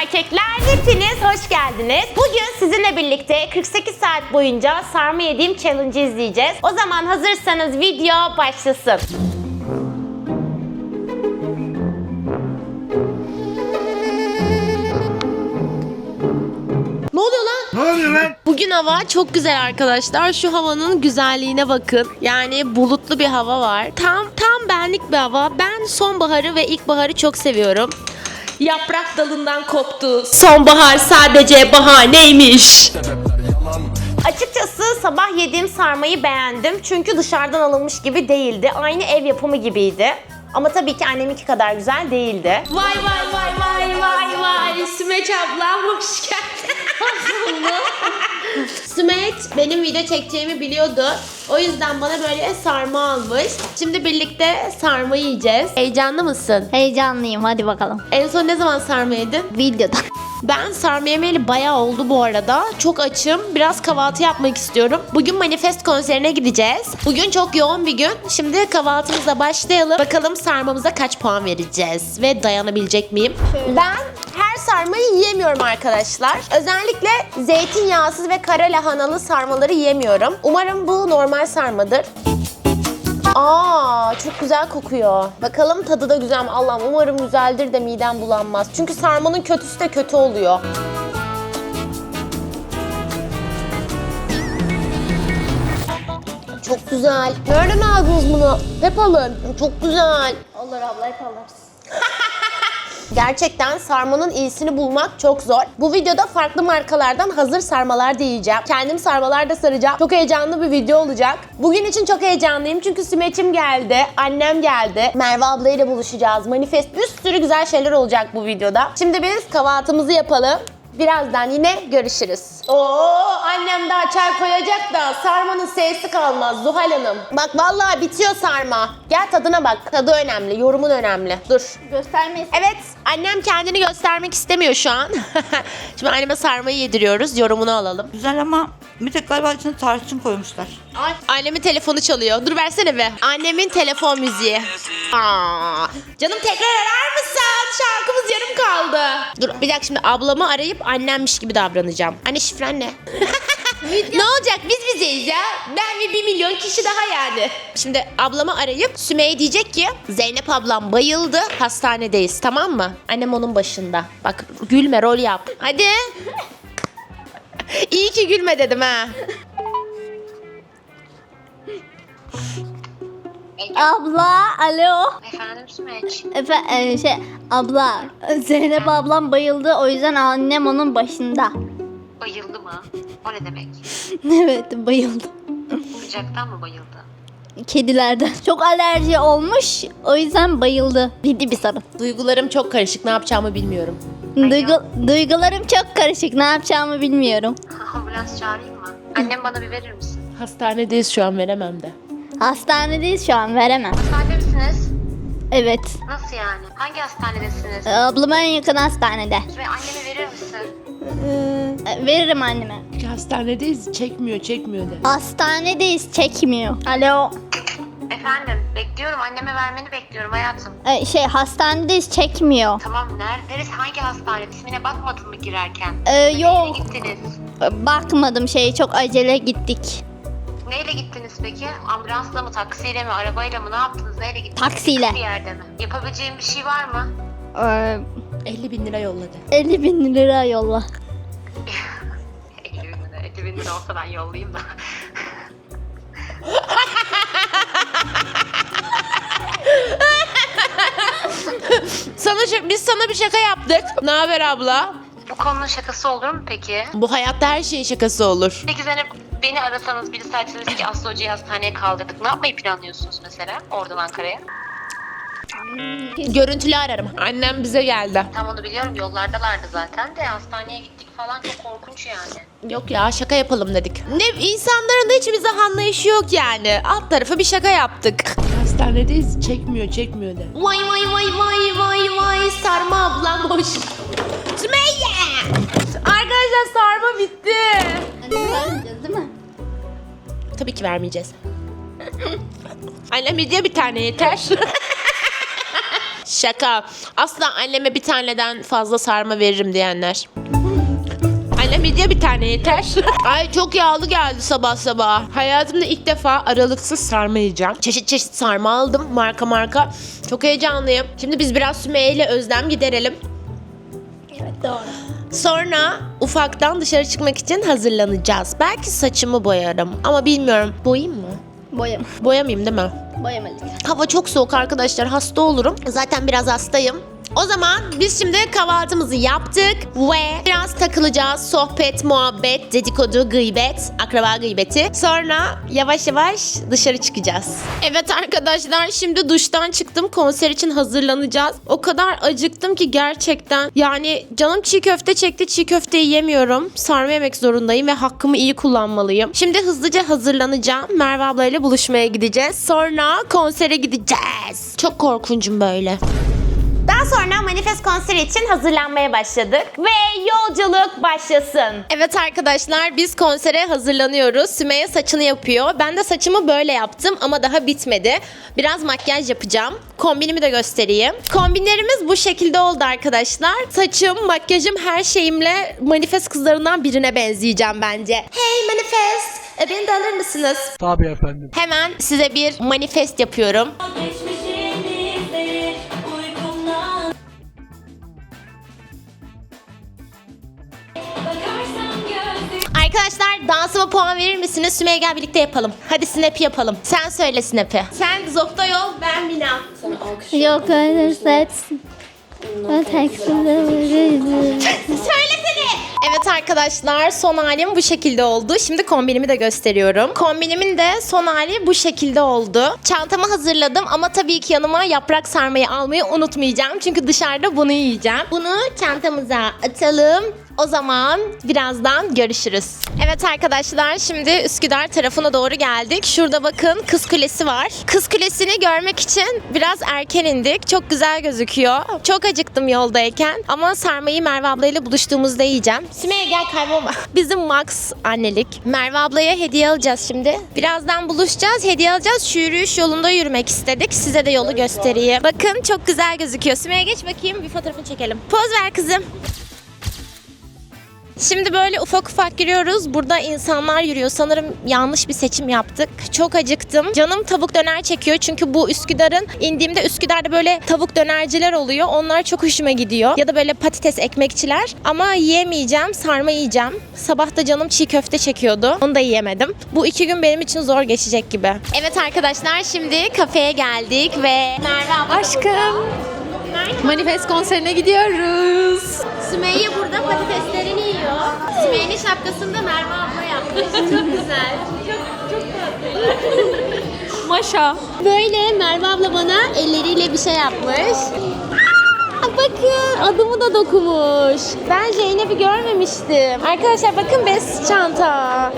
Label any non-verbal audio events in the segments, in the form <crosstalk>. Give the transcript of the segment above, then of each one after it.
erkekler hepiniz hoş geldiniz. Bugün sizinle birlikte 48 saat boyunca sarma yediğim challenge izleyeceğiz. O zaman hazırsanız video başlasın. Ne oluyor lan? Ne oluyor lan? Bugün hava çok güzel arkadaşlar. Şu havanın güzelliğine bakın. Yani bulutlu bir hava var. Tam tam benlik bir hava. Ben sonbaharı ve ilkbaharı çok seviyorum. Yaprak dalından koptu. Sonbahar sadece bahaneymiş. Açıkçası sabah yediğim sarmayı beğendim. Çünkü dışarıdan alınmış gibi değildi. Aynı ev yapımı gibiydi. Ama tabii ki anneminki kadar güzel değildi. Vay vay vay vay vay vay. Sümeç ablam hoş geldin. Sümeç benim video çekeceğimi biliyordu. O yüzden bana böyle sarma almış. Şimdi birlikte sarma yiyeceğiz. Heyecanlı mısın? Heyecanlıyım hadi bakalım. En son ne zaman sarma yedin? Videoda. Ben sarma yemeyeli bayağı oldu bu arada. Çok açım. Biraz kahvaltı yapmak istiyorum. Bugün manifest konserine gideceğiz. Bugün çok yoğun bir gün. Şimdi kahvaltımıza başlayalım. Bakalım sarmamıza kaç puan vereceğiz ve dayanabilecek miyim? Ben sarmayı yiyemiyorum arkadaşlar. Özellikle zeytinyağsız ve kara lahanalı sarmaları yiyemiyorum. Umarım bu normal sarmadır. Aa çok güzel kokuyor. Bakalım tadı da güzel mi? Allah'ım umarım güzeldir de midem bulanmaz. Çünkü sarmanın kötüsü de kötü oluyor. Çok güzel. Nereden aldınız bunu? Hep alın. Çok güzel. Olur abla hep alırız. <laughs> Gerçekten sarmanın iyisini bulmak çok zor. Bu videoda farklı markalardan hazır sarmalar da yiyeceğim. Kendim sarmalar da saracağım. Çok heyecanlı bir video olacak. Bugün için çok heyecanlıyım çünkü Sümeç'im geldi, annem geldi. Merve ablayla buluşacağız. Manifest bir sürü güzel şeyler olacak bu videoda. Şimdi biz kahvaltımızı yapalım. Birazdan yine görüşürüz. Oo annem daha çay koyacak da sarmanın sesi kalmaz Zuhal Hanım. Bak vallahi bitiyor sarma. Gel tadına bak. Tadı önemli, yorumun önemli. Dur. Göstermeyiz. Evet, annem kendini göstermek istemiyor şu an. <laughs> Şimdi anneme sarmayı yediriyoruz. Yorumunu alalım. Güzel ama bir tek galiba içine tarçın koymuşlar. Ay. Annemin telefonu çalıyor. Dur versene be. Annemin telefon müziği. Aa. Canım tekrar arar mısın? Şarkımız yarım kaldı. Dur bir dakika şimdi ablamı arayıp annemmiş gibi davranacağım. Anne şifren ne? ne olacak biz bizeyiz ya. Ben ve bir milyon kişi daha yani. Şimdi ablamı arayıp Sümeyye diyecek ki Zeynep ablam bayıldı hastanedeyiz tamam mı? Annem onun başında. Bak gülme rol yap. Hadi. İyi ki gülme dedim ha. Abla alo. Efendim Sümeç. Efe e, şey abla Zeynep ablam bayıldı o yüzden annem onun başında. Bayıldı mı? O ne demek? <laughs> evet bayıldı. Sıcaktan mı bayıldı? Kedilerden. Çok alerji olmuş o yüzden bayıldı. Ciddi bir sorun. Duygularım çok karışık. Ne yapacağımı bilmiyorum. Duygu, duygularım çok karışık ne yapacağımı bilmiyorum. <laughs> Ambulans çağırayım mı? Annem bana bir verir misin? Hastanedeyiz şu an veremem de. Hastanedeyiz şu an veremem. Hastanede misiniz? Evet. Nasıl yani? Hangi hastanedesiniz? Ablam en yakın hastanede. Ve anneme verir misin? E, Veririm anneme. Hastanedeyiz. Çekmiyor, çekmiyor de. Hastanedeyiz çekmiyor. Alo. Efendim bekliyorum anneme vermeni bekliyorum hayatım. E, şey hastanedeyiz çekmiyor. Tamam nerede? Neresi? Hangi hastane? İsmine bakmadın mı girerken? E, Neyle yok gittiniz? E, bakmadım şey çok acele gittik. Neyle gittiniz peki? Ambulansla mı, taksiyle mi, arabayla mı? Ne yaptınız? Neyle gittiniz? Taksiyle. Bir yerde mi? Yapabileceğim bir şey var mı? E, 50 bin lira yolladı. 50 bin lira yolla. <laughs> 50 bin lira. 50 bin lira olsa ben yollayayım da. <laughs> Sana şa- biz sana bir şaka yaptık. Ne haber abla? Bu konunun şakası olur mu peki? Bu hayatta her şeyin şakası olur. Peki Zeynep beni arasanız birisi açsanız ki Aslı Hoca'yı hastaneye kaldırdık. Ne yapmayı planlıyorsunuz mesela oradan Ankara'ya? Görüntülü ararım. Annem bize geldi. Tam onu biliyorum yollardalardı zaten de hastaneye gittik falan çok korkunç yani. Yok ya şaka yapalım dedik. Ne insanların da hiç bize anlayışı yok yani. Alt tarafı bir şaka yaptık. Hastanedeyiz. Çekmiyor, çekmiyor de. Vay vay vay vay vay vay sarma ablam hoş. Sümeyye! Arkadaşlar sarma bitti. Vermeyeceğiz değil mi? Tabii ki vermeyeceğiz. Annem hediye bir tane yeter. Şaka. Asla anneme bir taneden fazla sarma veririm diyenler. Annem video bir tane yeter. Ay çok yağlı geldi sabah sabah. Hayatımda ilk defa aralıksız sarma yiyeceğim. Çeşit çeşit sarma aldım marka marka. Çok heyecanlıyım. Şimdi biz biraz Sümeyye ile Özlem giderelim. Evet doğru. Sonra ufaktan dışarı çıkmak için hazırlanacağız. Belki saçımı boyarım ama bilmiyorum. Boyayım mı? Boyama. Boyamayayım değil mi? Boyama lütfen. Hava çok soğuk arkadaşlar. Hasta olurum. Zaten biraz hastayım. O zaman biz şimdi kahvaltımızı yaptık ve biraz takılacağız. Sohbet, muhabbet, dedikodu, gıybet, akraba gıybeti. Sonra yavaş yavaş dışarı çıkacağız. Evet arkadaşlar şimdi duştan çıktım. Konser için hazırlanacağız. O kadar acıktım ki gerçekten. Yani canım çiğ köfte çekti. Çiğ köfteyi yemiyorum. Sarma yemek zorundayım ve hakkımı iyi kullanmalıyım. Şimdi hızlıca hazırlanacağım. Merve ablayla buluşmaya gideceğiz. Sonra konsere gideceğiz. Çok korkuncum böyle. Daha sonra manifest konseri için hazırlanmaya başladık ve yolculuk başlasın. Evet arkadaşlar biz konsere hazırlanıyoruz. Sümeyye saçını yapıyor. Ben de saçımı böyle yaptım ama daha bitmedi. Biraz makyaj yapacağım. Kombinimi de göstereyim. Kombinlerimiz bu şekilde oldu arkadaşlar. Saçım, makyajım, her şeyimle manifest kızlarından birine benzeyeceğim bence. Hey manifest, e, beni de alır mısınız? Tabii efendim. Hemen size bir manifest yapıyorum. Arkadaşlar dansıma puan verir misiniz? Sümeyye gel birlikte yapalım. Hadi snap yapalım. Sen söyle snap'i. Sen Zokta yol, ben Mina. Yok öyle. Ben. <laughs> Söylesene. Evet arkadaşlar son halim bu şekilde oldu. Şimdi kombinimi de gösteriyorum. Kombinimin de son hali bu şekilde oldu. Çantamı hazırladım ama tabii ki yanıma yaprak sarmayı almayı unutmayacağım. Çünkü dışarıda bunu yiyeceğim. Bunu çantamıza atalım. O zaman birazdan görüşürüz. Evet arkadaşlar şimdi Üsküdar tarafına doğru geldik. Şurada bakın Kız Kulesi var. Kız Kulesi'ni görmek için biraz erken indik. Çok güzel gözüküyor. Çok acıktım yoldayken. Ama sarmayı Merve ablayla buluştuğumuzda yiyeceğim. Sümeyye gel kaybolma. <laughs> Bizim Max annelik. Merve ablaya hediye alacağız şimdi. Birazdan buluşacağız. Hediye alacağız. Şu yürüyüş yolunda yürümek istedik. Size de yolu göstereyim. Bakın çok güzel gözüküyor. Sümeyye geç bakayım. Bir fotoğrafını çekelim. Poz ver kızım. Şimdi böyle ufak ufak giriyoruz. Burada insanlar yürüyor. Sanırım yanlış bir seçim yaptık. Çok acıktım. Canım tavuk döner çekiyor. Çünkü bu Üsküdar'ın indiğimde Üsküdar'da böyle tavuk dönerciler oluyor. Onlar çok hoşuma gidiyor. Ya da böyle patates ekmekçiler. Ama yiyemeyeceğim. Sarma yiyeceğim. Sabah da canım çiğ köfte çekiyordu. Onu da yiyemedim. Bu iki gün benim için zor geçecek gibi. Evet arkadaşlar şimdi kafeye geldik ve Merve abla da Aşkım. Manifest konserine gidiyoruz. Sümeyye burada patateslerini yiyor. Sümeyye'nin şapkasını da Merve abla yapmış. <laughs> Çok güzel. Maşa. Böyle Merve abla bana elleriyle bir şey yapmış. Aa, bakın adımı da dokumuş. Ben Zeynep'i görmemiştim. Arkadaşlar bakın bez çanta.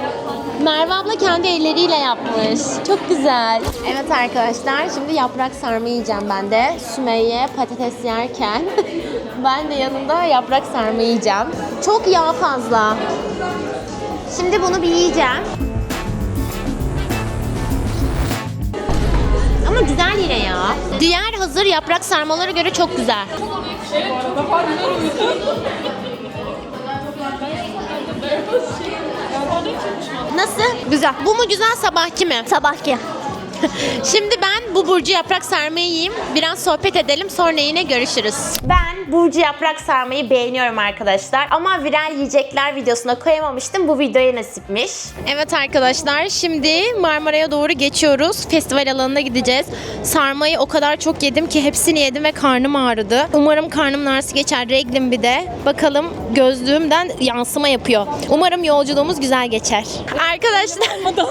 Merve abla kendi elleriyle yapmış. Çok güzel. Evet arkadaşlar şimdi yaprak sarma yiyeceğim ben de. Sümeyye patates yerken <laughs> ben de yanında yaprak sarma yiyeceğim. Çok yağ fazla. Şimdi bunu bir yiyeceğim. Ama güzel yine ya. Diğer hazır yaprak sarmalara göre çok güzel. Nasıl? Güzel. Bu mu güzel sabahki mi? Sabahki. <laughs> Şimdi ben bu Burcu yaprak sarmayı yiyeyim. Biraz sohbet edelim sonra yine görüşürüz. Ben Burcu yaprak sarmayı beğeniyorum arkadaşlar. Ama viral yiyecekler videosuna koyamamıştım. Bu videoya nasipmiş. Evet arkadaşlar şimdi Marmara'ya doğru geçiyoruz. Festival alanına gideceğiz. Sarmayı o kadar çok yedim ki hepsini yedim ve karnım ağrıdı. Umarım karnım ağrısı geçer. Reglim bir de. Bakalım gözlüğümden yansıma yapıyor. Umarım yolculuğumuz güzel geçer. Arkadaşlar <laughs>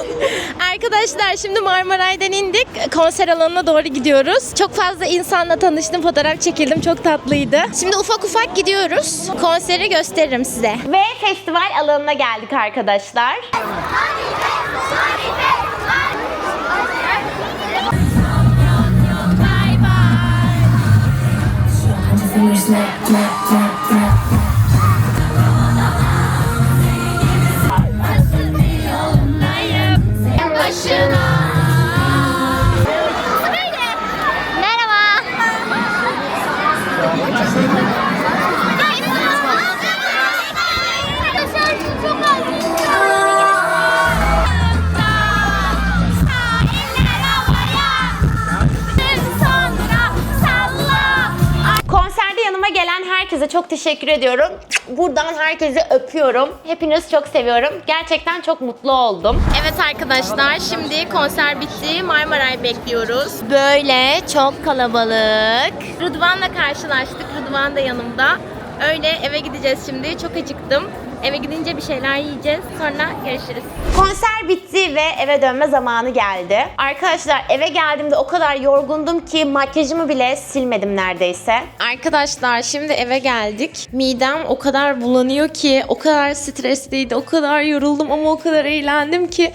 Arkadaşlar şimdi Marmaray'dan indik. Konser alanına doğru gidiyoruz. Çok fazla insanla tanıştım, fotoğraf çekildim. Çok tatlıydı. Şimdi ufak ufak gidiyoruz. Konseri gösteririm size. Ve festival alanına geldik arkadaşlar. Merhaba. Çok teşekkür ediyorum. Buradan herkese öpüyorum. Hepinizi çok seviyorum. Gerçekten çok mutlu oldum. Evet arkadaşlar şimdi konser bitti. Marmaray bekliyoruz. Böyle çok kalabalık. Rıdvan'la karşılaştık. Rıdvan da yanımda. Öyle eve gideceğiz şimdi. Çok acıktım. Eve gidince bir şeyler yiyeceğiz. Sonra görüşürüz. Konser bitti ve eve dönme zamanı geldi. Arkadaşlar eve geldiğimde o kadar yorgundum ki makyajımı bile silmedim neredeyse. Arkadaşlar şimdi eve geldik. Midem o kadar bulanıyor ki, o kadar stresliydi, o kadar yoruldum ama o kadar eğlendim ki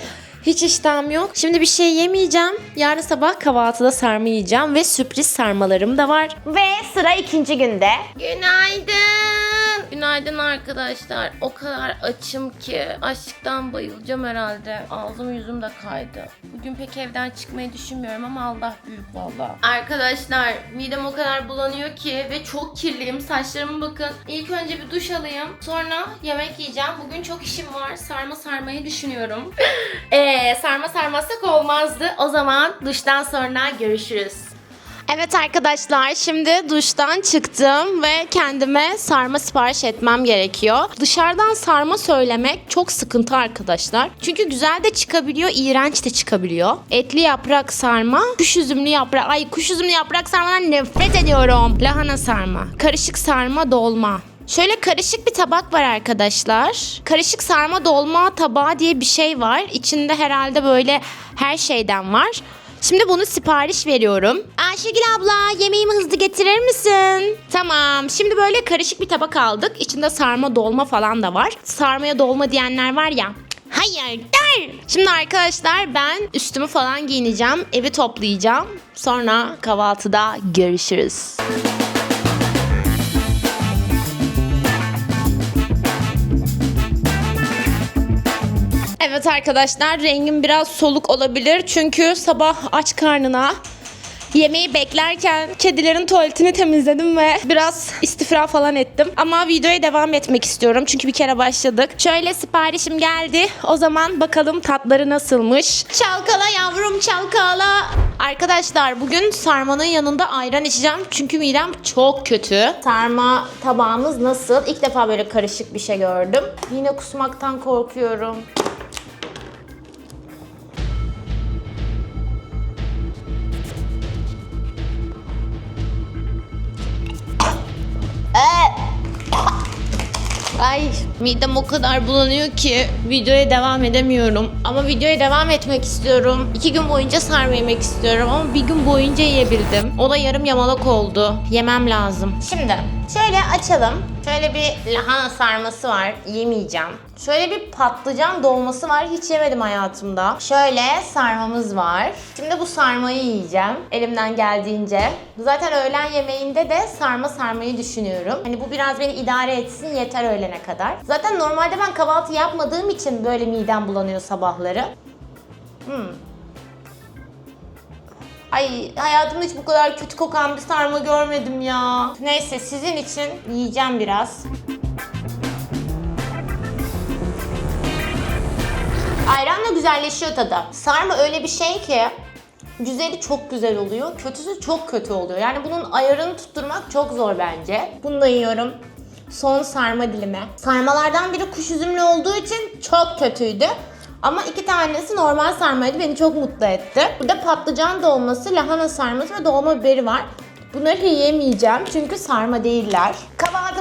hiç iştahım yok. Şimdi bir şey yemeyeceğim. Yarın sabah kahvaltıda sarma yiyeceğim ve sürpriz sarmalarım da var. Ve sıra ikinci günde. Günaydın. Günaydın arkadaşlar. O kadar açım ki açlıktan bayılacağım herhalde. Ağzım yüzüm de kaydı. Bugün pek evden çıkmayı düşünmüyorum ama Allah büyük valla. Arkadaşlar midem o kadar bulanıyor ki ve çok kirliyim. Saçlarıma bakın. İlk önce bir duş alayım. Sonra yemek yiyeceğim. Bugün çok işim var. Sarma sarmayı düşünüyorum. Eee <laughs> sarma sarmazsak olmazdı. O zaman duştan sonra görüşürüz. Evet arkadaşlar şimdi duştan çıktım ve kendime sarma sipariş etmem gerekiyor. Dışarıdan sarma söylemek çok sıkıntı arkadaşlar. Çünkü güzel de çıkabiliyor, iğrenç de çıkabiliyor. Etli yaprak sarma, kuş üzümlü yaprak, ay kuş üzümlü yaprak sarmadan nefret ediyorum. Lahana sarma, karışık sarma dolma. Şöyle karışık bir tabak var arkadaşlar. Karışık sarma dolma tabağı diye bir şey var. İçinde herhalde böyle her şeyden var. Şimdi bunu sipariş veriyorum. Ayşegül abla yemeğimi hızlı getirir misin? Tamam. Şimdi böyle karışık bir tabak aldık. İçinde sarma dolma falan da var. Sarmaya dolma diyenler var ya. Hayır der. Şimdi arkadaşlar ben üstümü falan giyineceğim. Evi toplayacağım. Sonra kahvaltıda görüşürüz. Evet arkadaşlar rengim biraz soluk olabilir çünkü sabah aç karnına yemeği beklerken kedilerin tuvaletini temizledim ve biraz istifra falan ettim. Ama videoya devam etmek istiyorum çünkü bir kere başladık. Şöyle siparişim geldi. O zaman bakalım tatları nasılmış. Çalkala yavrum çalkala. Arkadaşlar bugün sarmanın yanında ayran içeceğim çünkü midem çok kötü. Sarma tabağımız nasıl? İlk defa böyle karışık bir şey gördüm. Yine kusmaktan korkuyorum. Ay midem o kadar bulanıyor ki videoya devam edemiyorum. Ama videoya devam etmek istiyorum. İki gün boyunca sarma yemek istiyorum ama bir gün boyunca yiyebildim. O da yarım yamalak oldu. Yemem lazım. Şimdi şöyle açalım. Şöyle bir lahana sarması var. Yemeyeceğim. Şöyle bir patlıcan dolması var. Hiç yemedim hayatımda. Şöyle sarmamız var. Şimdi bu sarmayı yiyeceğim. Elimden geldiğince. Zaten öğlen yemeğinde de sarma sarmayı düşünüyorum. Hani bu biraz beni idare etsin yeter öğlene kadar. Zaten normalde ben kahvaltı yapmadığım için böyle midem bulanıyor sabahları. Hmm. Ay hayatımda hiç bu kadar kötü kokan bir sarma görmedim ya. Neyse sizin için yiyeceğim biraz. Güzelleşiyor tadı. Sarma öyle bir şey ki güzeli çok güzel oluyor, kötüsü çok kötü oluyor. Yani bunun ayarını tutturmak çok zor bence. Bunu da yiyorum. Son sarma dilimi. Sarmalardan biri kuş üzümlü olduğu için çok kötüydü. Ama iki tanesi normal sarmaydı. Beni çok mutlu etti. Burada patlıcan dolması, lahana sarması ve dolma biberi var. Bunları yiyemeyeceğim çünkü sarma değiller.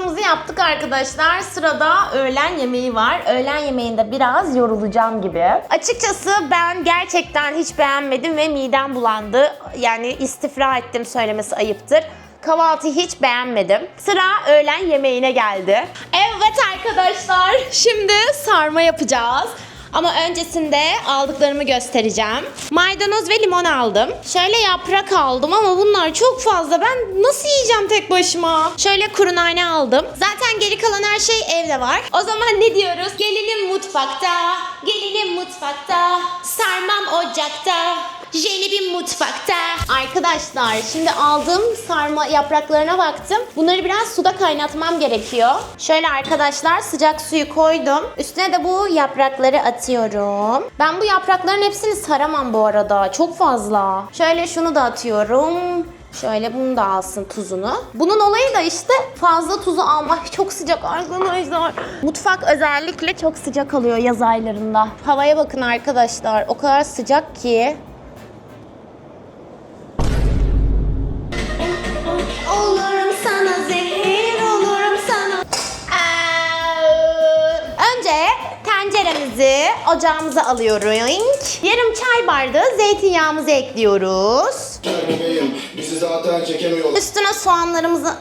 Kahvaltımızı yaptık arkadaşlar. Sırada öğlen yemeği var. Öğlen yemeğinde biraz yorulacağım gibi. Açıkçası ben gerçekten hiç beğenmedim ve midem bulandı. Yani istifra ettim söylemesi ayıptır. Kahvaltıyı hiç beğenmedim. Sıra öğlen yemeğine geldi. Evet arkadaşlar şimdi sarma yapacağız. Ama öncesinde aldıklarımı göstereceğim. Maydanoz ve limon aldım. Şöyle yaprak aldım ama bunlar çok fazla. Ben nasıl yiyeceğim tek başıma? Şöyle kuru nane aldım. Zaten geri kalan her şey evde var. O zaman ne diyoruz? Gelinim mutfakta, gelinim mutfakta, sarmam ocakta. Jelibim mutfakta. Arkadaşlar şimdi aldığım sarma yapraklarına baktım. Bunları biraz suda kaynatmam gerekiyor. Şöyle arkadaşlar sıcak suyu koydum. Üstüne de bu yaprakları atıyorum. Ben bu yaprakların hepsini saramam bu arada. Çok fazla. Şöyle şunu da atıyorum. Şöyle bunu da alsın tuzunu. Bunun olayı da işte fazla tuzu almak <laughs> çok sıcak arkadaşlar. Mutfak özellikle çok sıcak alıyor yaz aylarında. Havaya bakın arkadaşlar. O kadar sıcak ki. Tenceremizi ocağımıza alıyoruz. Yarım çay bardağı zeytinyağımızı ekliyoruz. Bebeğim bizi zaten çekemiyorlar. Üstüne soğanlarımızı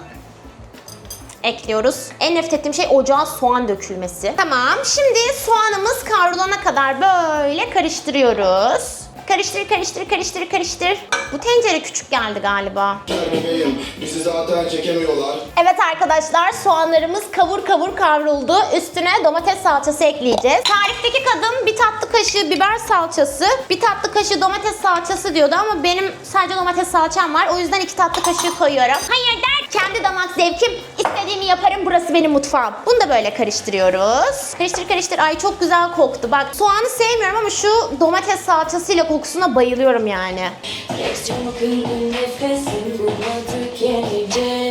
ekliyoruz. En nefret ettiğim şey ocağa soğan dökülmesi. Tamam. Şimdi soğanımız kavrulana kadar böyle karıştırıyoruz. Karıştır, karıştır, karıştır, karıştır. Bu tencere küçük geldi galiba. Bebeğim bizi zaten çekemiyorlar. Evet arkadaşlar soğanlarımız kavur kavur kavruldu. Üstüne domates salçası ekleyeceğiz. Tarifteki kadın bir tatlı kaşığı biber salçası, bir tatlı kaşığı domates salçası diyordu ama benim sadece domates salçam var. O yüzden iki tatlı kaşığı koyuyorum. Hayır der kendi damak zevkim. istediğimi yaparım burası benim mutfağım. Bunu da böyle karıştırıyoruz. Karıştır karıştır. Ay çok güzel koktu. Bak soğanı sevmiyorum ama şu domates salçasıyla kokusuna bayılıyorum yani.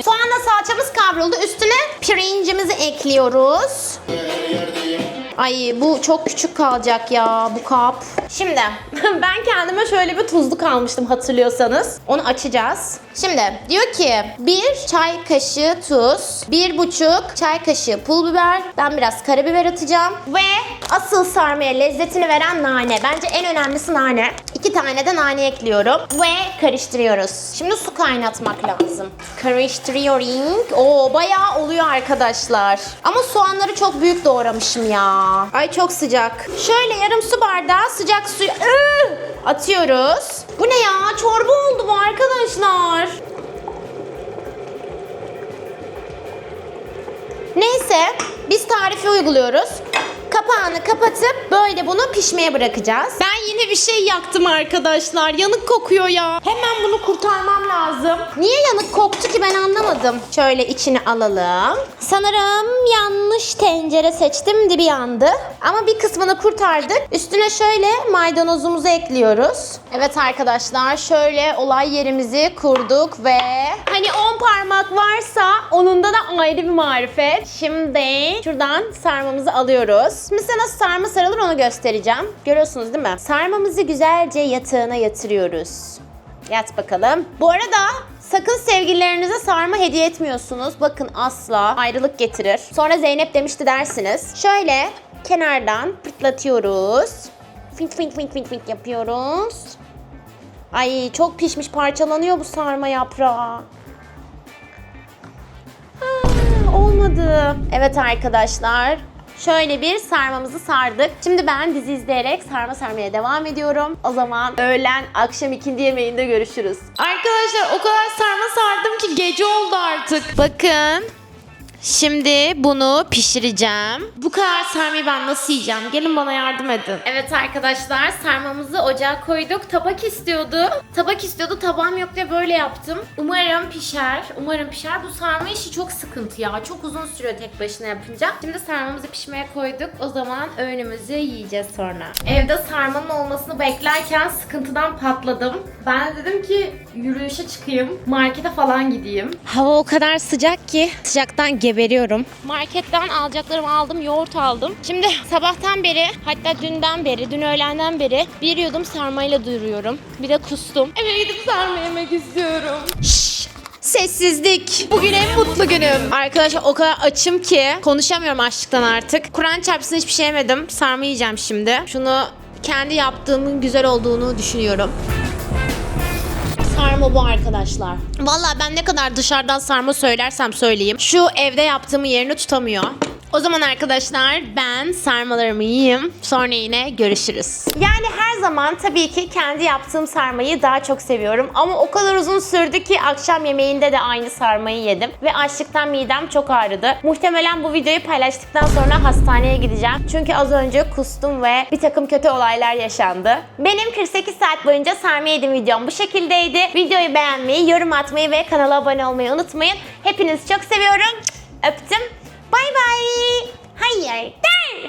Soğanla salçamız kavruldu. Üstüne pirincimizi ekliyoruz. Yerdeyim. Ay bu çok küçük kalacak ya bu kap. Şimdi <laughs> ben kendime şöyle bir tuzluk almıştım hatırlıyorsanız. Onu açacağız. Şimdi diyor ki bir çay kaşığı tuz, bir buçuk çay kaşığı pul biber. Ben biraz karabiber atacağım. Ve asıl sarmaya lezzetini veren nane. Bence en önemlisi nane. İki tane de nane ekliyorum. Ve karıştırıyoruz. Şimdi su kaynatmak lazım. Karıştırıyorum. Oo bayağı oluyor arkadaşlar. Ama soğanları çok büyük doğramışım ya. Ay çok sıcak. Şöyle yarım su bardağı sıcak suyu atıyoruz. Bu ne ya? Çorba oldu bu arkadaşlar. Neyse biz tarifi uyguluyoruz. Kapağını kapatıp böyle bunu pişmeye bırakacağız. Ben yine bir şey yaktım arkadaşlar. Yanık kokuyor ya. Hemen bunu kurtarmam lazım. Niye yanık koktu ki ben anlamadım. Şöyle içine alalım. Sanırım yanlış tencere seçtim. Dibi yandı. Ama bir kısmını kurtardık. Üstüne şöyle maydanozumuzu ekliyoruz. Evet arkadaşlar şöyle olay yerimizi kurduk ve hani 10 parmak varsa onun da da ayrı bir marifet. Şimdi şuradan sarmamızı alıyoruz. Şimdi nasıl sarma sarılır onu göstereceğim. Görüyorsunuz değil mi? Sarmamızı güzelce yatağına yatırıyoruz. Yat bakalım. Bu arada sakın sevgililerinize sarma hediye etmiyorsunuz. Bakın asla ayrılık getirir. Sonra Zeynep demişti dersiniz. Şöyle kenardan pırtlatıyoruz. Fink fink fink fink fink yapıyoruz. Ay çok pişmiş parçalanıyor bu sarma yaprağı. Ah, olmadı. Evet arkadaşlar. Şöyle bir sarmamızı sardık. Şimdi ben dizi izleyerek sarma sarmaya devam ediyorum. O zaman öğlen akşam ikindi yemeğinde görüşürüz. Arkadaşlar o kadar sarma sardım ki gece oldu artık. Bakın. Şimdi bunu pişireceğim. Bu kadar sarmayı ben nasıl yiyeceğim? Gelin bana yardım edin. Evet arkadaşlar sarmamızı ocağa koyduk. Tabak istiyordu. Tabak istiyordu. Tabağım yok diye böyle yaptım. Umarım pişer. Umarım pişer. Bu sarma işi çok sıkıntı ya. Çok uzun sürüyor tek başına yapınca. Şimdi sarmamızı pişmeye koyduk. O zaman öğünümüzü yiyeceğiz sonra. Evde sarmanın olmasını beklerken sıkıntıdan patladım. Ben dedim ki yürüyüşe çıkayım. Markete falan gideyim. Hava o kadar sıcak ki sıcaktan geberiyorum. Marketten alacaklarımı aldım. Yoğurt aldım. Şimdi sabahtan beri hatta dünden beri, dün öğlenden beri bir yudum sarmayla duruyorum. Bir de kustum. Eve gidip sarma yemek istiyorum. Şşş! Sessizlik. Bugün en mutlu günüm. Arkadaşlar o kadar açım ki konuşamıyorum açlıktan artık. Kur'an çarpsın hiçbir şey yemedim. Sarma yiyeceğim şimdi. Şunu kendi yaptığımın güzel olduğunu düşünüyorum. Sarma bu arkadaşlar. Vallahi ben ne kadar dışarıdan sarma söylersem söyleyeyim. Şu evde yaptığımı yerini tutamıyor. O zaman arkadaşlar ben sarmalarımı yiyeyim. Sonra yine görüşürüz. Yani her zaman tabii ki kendi yaptığım sarmayı daha çok seviyorum. Ama o kadar uzun sürdü ki akşam yemeğinde de aynı sarmayı yedim. Ve açlıktan midem çok ağrıdı. Muhtemelen bu videoyu paylaştıktan sonra hastaneye gideceğim. Çünkü az önce kustum ve bir takım kötü olaylar yaşandı. Benim 48 saat boyunca sarma yedim videom bu şekildeydi. Videoyu beğenmeyi, yorum atmayı ve kanala abone olmayı unutmayın. Hepinizi çok seviyorum. Öptüm. bay bay.